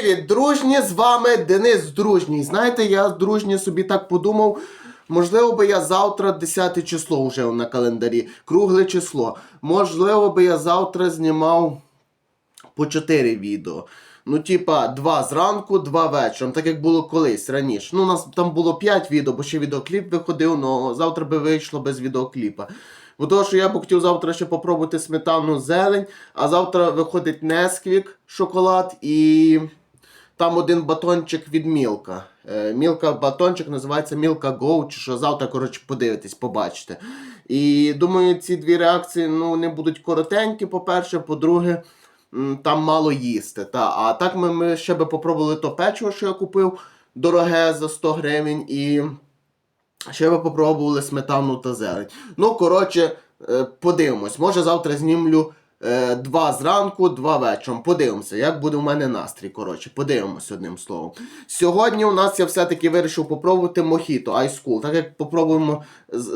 Привіт, дружні! З вами Денис Дружній. Знаєте, я дружній собі так подумав. Можливо, би я завтра 10 число вже на календарі, кругле число. Можливо, би я завтра знімав по 4 відео. Ну, типа, два зранку, два вечором, так як було колись раніше. Ну, у нас там було 5 відео, бо ще відеокліп виходив, але завтра би вийшло без відеокліпа. Бо того, що я б хотів завтра ще попробувати сметану зелень, а завтра виходить Несквік шоколад і там один батончик від Мілка. Е, Мілка батончик називається Мілка Go, чи що завтра, коротше, подивитесь, побачите. І думаю, ці дві реакції ну, не будуть коротенькі, по-перше, по-друге, там мало їсти. Та. А так ми, ми ще би попробували то печиво, що я купив, дороге за 100 гривень. І ще би попробували сметану та зелень. Ну, коротше, е, подивимось. Може завтра знімлю два зранку, два вечором. Подивимося, як буде у мене настрій. Коротше, подивимось одним словом. Сьогодні у нас я все-таки вирішив попробувати мохіто айскул. Так як попробуємо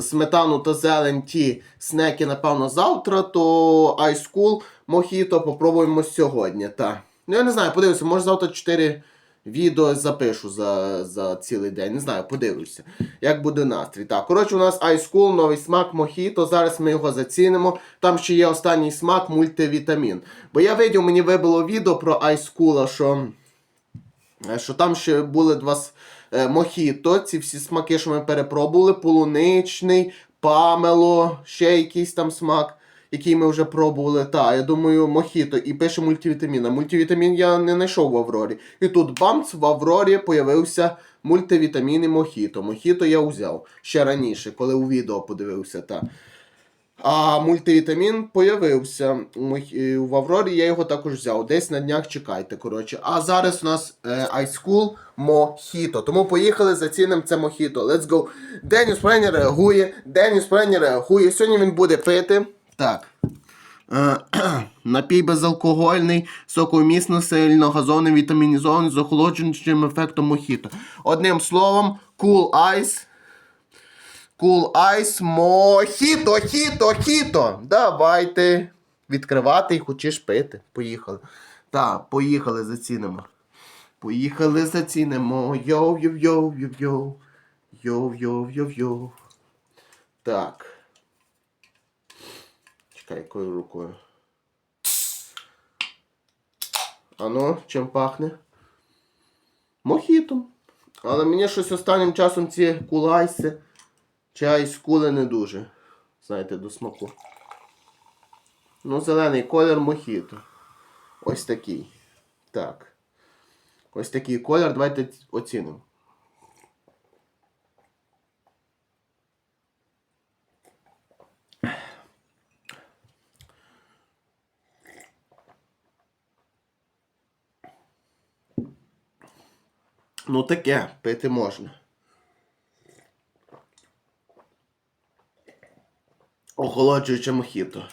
сметану та зелень ті снеки, напевно, завтра, то айскул мохіто попробуємо сьогодні. Та. Ну, я не знаю, подивимося, може завтра 4 відео запишу за, за цілий день. Не знаю, подивлюся, як буде настрій. Так, коротше, у нас Ice Cool, новий смак мохіто. Зараз ми його зацінимо. Там ще є останній смак мультивітамін. Бо я видів, мені вибило відео про Ice Cool, що, е, що там ще були два е, мохіто, ці всі смаки, що ми перепробували: полуничний, памело, ще якийсь там смак. Який ми вже пробували, та, я думаю, мохіто і пише мультивітамін. А мультивітамін я не знайшов в Аврорі. І тут бамц, в Аврорі появився мультивітамін і мохіто. Мохіто я взяв ще раніше, коли у відео подивився. Та. А мультивітамін появився Мох- е, в Аврорі, я його також взяв. Десь на днях чекайте. коротше. А зараз у нас е, Мохіто. Тому поїхали, зацінимо це Мохіто. Let's go. Деніс Прені реагує. Деніс Прені реагує. Сьогодні він буде пити. Так. Е, Напій безалкогольний, соковмісно, сильно газований, вітамінізований з охолоджуючим ефектом мохіто. Одним словом, Cool Ice. Cool Ice Мохіто, хіто, хіто. Давайте відкривати і хочеш пити. Поїхали. Так, поїхали, зацінимо. Поїхали, зацінимо. Йоу-йоу-йоу-йоу-йоу. Йоу-йоу-йоу-йоу. Так. Чекай, якою рукою. Ано, чим пахне? Мохітом. Але мені щось останнім часом ці кулайси чи айскули не дуже. Знаєте, до смаку. Ну, зелений колір мохіто. Ось такий. Так. Ось такий колір. Давайте оцінимо. Ну таке, пити можна. Охолоджуюче мохіто.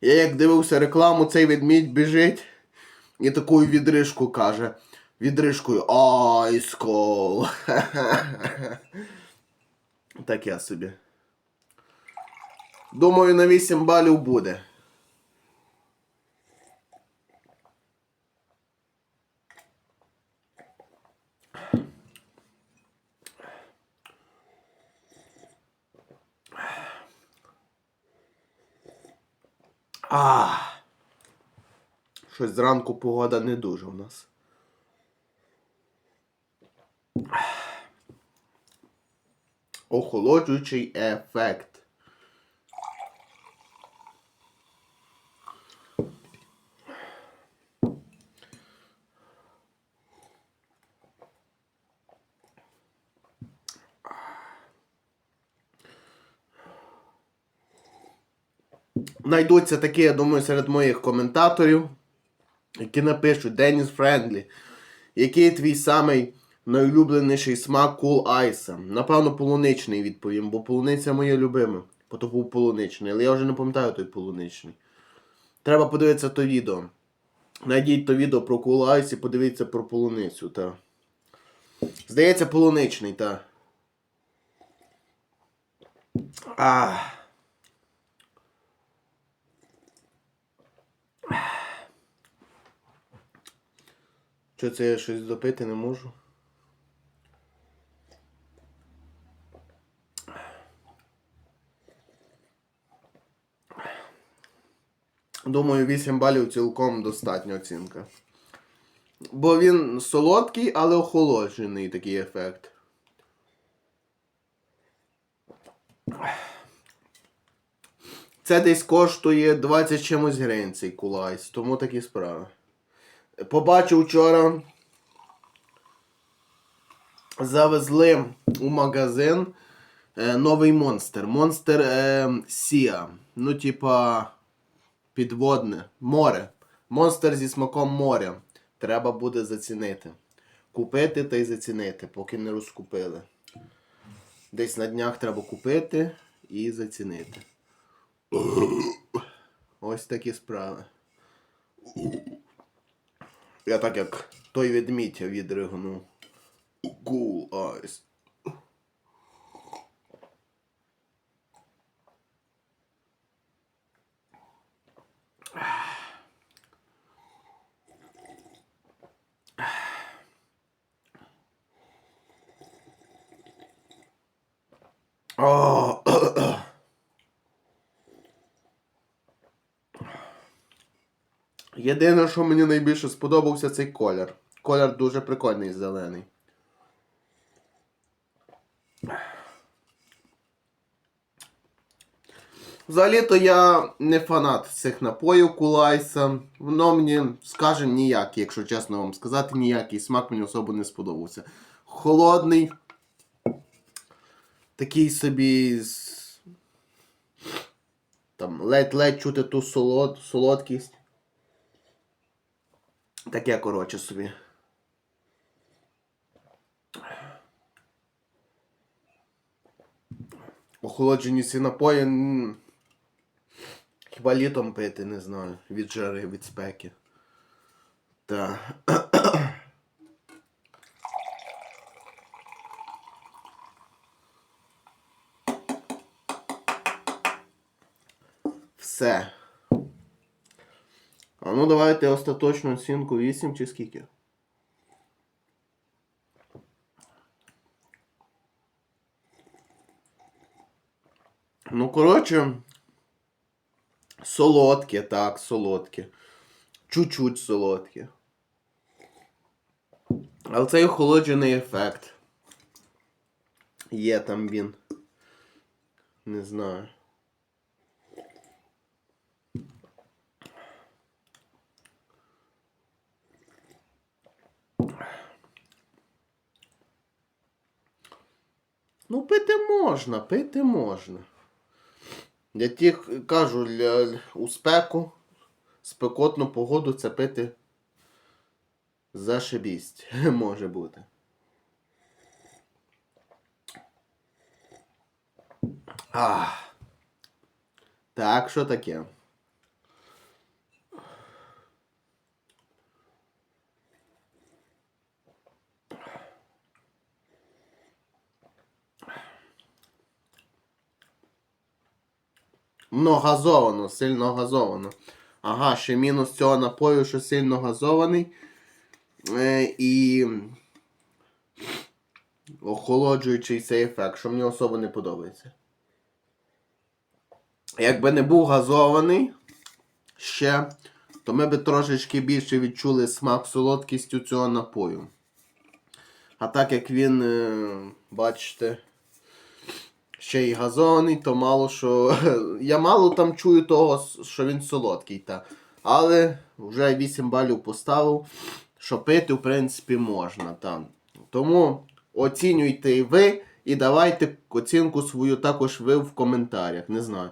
Я як дивився рекламу, цей ведмідь біжить і таку відрижку каже. Відрижкою Айскол. Так я собі. Думаю, на 8 балів буде. А. Щось зранку погода не дуже у нас. Охолоджуючий ефект. Найдуться такі, я думаю, серед моїх коментаторів, які напишуть Деніс Френдлі, який твій самий найулюбленіший смак Cool Ice? Напевно, полуничний відповім, бо полуниця моє любиме. Бо то був полуничний, але я вже не пам'ятаю той полуничний. Треба подивитися то відео. Найдіть то відео про Cool Ice і подивіться про полуницю, та. Здається, полуничний, та. Що це я щось допити не можу? Думаю, 8 балів цілком достатня оцінка. Бо він солодкий, але охолоджений такий ефект. Це десь коштує 20 чимось гривень цей кулайс, тому такі справи. Побачив вчора. Завезли у магазин е, новий монстр. Монстр е, Сіа. Ну, типа, підводне. Море. Монстр зі смаком моря. Треба буде зацінити. Купити та й зацінити, поки не розкупили. Десь на днях треба купити і зацінити. Ось такі справи. Я так як той ведмідь відригнув. Cool eyes. О, Єдине, що мені найбільше сподобався, цей колір. Колір дуже прикольний зелений. Взагалі-то я не фанат цих напоїв Кулайса. Воно мені, скажем, ніякий, якщо чесно вам сказати, ніякий смак мені особо не сподобався. Холодний. Такий собі. Там ледь-ледь чути ту солод, солодкість. Таке, коротше собі. Охолоджені ці напої. Хіба літом пити, не знаю. Від жари, від спеки. Та. Все. Ну давайте остаточну оцінку 8 чи скільки? Ну, коротше, солодке, так, солодке. Чуть-чуть солодке. Але цей охолоджений ефект. Є там він. Не знаю. Ну, пити можна, пити можна. Я ті кажу, для, у спеку, спекотну погоду це пити зашибість може бути. Ах. Так, що таке? Ну, газовано, сильно газовано. Ага, ще мінус цього напою, що сильно газований. Е, і охолоджуючий цей ефект, що мені особо не подобається. Якби не був газований ще, то ми би трошечки більше відчули смак солодкістю цього напою. А так як він, е, бачите, ще й газований, то мало що. Я мало там чую того, що він солодкий. Та. Але вже 8 балів поставив, що пити, в принципі, можна. Та. Тому оцінюйте і ви, і давайте оцінку свою також ви в коментарях. Не знаю.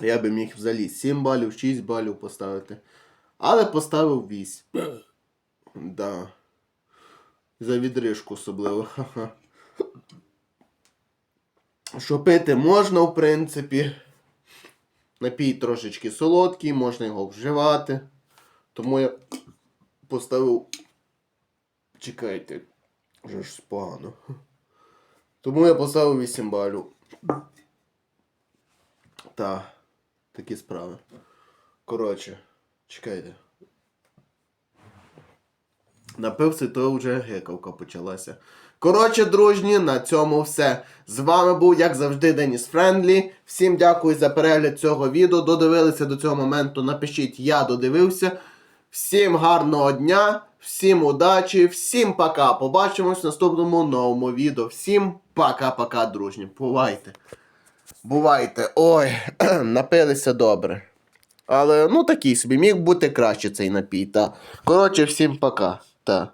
Я би міг взагалі 7 балів, 6 балів поставити. Але поставив 8. Да. За відрижку особливо. Що пити можна, в принципі. Напій трошечки солодкий, можна його вживати. Тому я поставив. Чекайте, вже ж погано. Тому я поставив 8 балів. Та, такі справи. Коротше, чекайте. Напився, то вже гикавка почалася. Коротше, дружні, на цьому все. З вами був, як завжди, Деніс Френдлі. Всім дякую за перегляд цього відео. Додивилися до цього моменту. Напишіть, я додивився. Всім гарного дня, всім удачі, всім пока. Побачимось в наступному новому відео. Всім пока-пока, дружні. Бувайте. Бувайте. Ой, напилися добре. Але ну такий собі, міг бути краще цей напій. Та. Коротше, всім пока. Та.